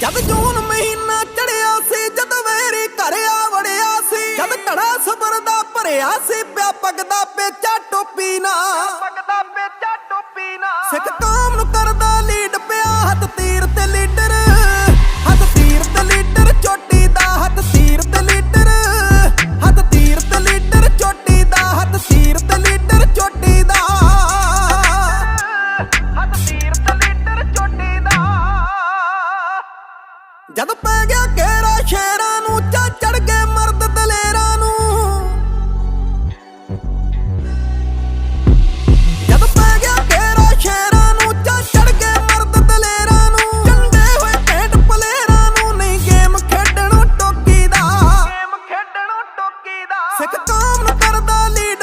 ਜਦ ਜੂਨ ਮਹੀਨਾ ਚੜਿਆ ਸੀ ਜਦ ਵੇਰੀ ਘਰ ਆ ਵੜਿਆ ਸੀ ਜਦ ਘੜਾ ਸਬਰ ਦਾ ਭਰਿਆ ਸੀ ਪਿਆ ਪਗਦਾ ਪੇਚਾ ਟੋਪੀ ਨਾ ਪਗਦਾ ਪੇਚਾ ਟੋਪੀ ਨਾ ਸਿੱਖ ਕੌਮ ਨੂੰ ਜਦ ਪੈ ਗਿਆ ਕੇਰਾ ਸ਼ੇਰਾਂ ਨੂੰ ਚਾ ਚੜ ਕੇ ਮਰਦ ਦਲੇਰਾਂ ਨੂੰ। ਜਦ ਪੈ ਗਿਆ ਕੇਰਾ ਸ਼ੇਰਾਂ ਨੂੰ ਚਾ ਚੜ ਕੇ ਮਰਦ ਦਲੇਰਾਂ ਨੂੰ। ਚੰਗੇ ਹੋਏ ਪੇਟ ਪਲੇਰਾਂ ਨੂੰ ਨਹੀਂ ਗੇਮ ਖੇਡਣੋਂ ਟੋਕੀ ਦਾ ਗੇਮ ਖੇਡਣੋਂ ਟੋਕੀ ਦਾ ਸਿੱਖ ਕਾਮ ਕਰਦਾ ਲੀਡ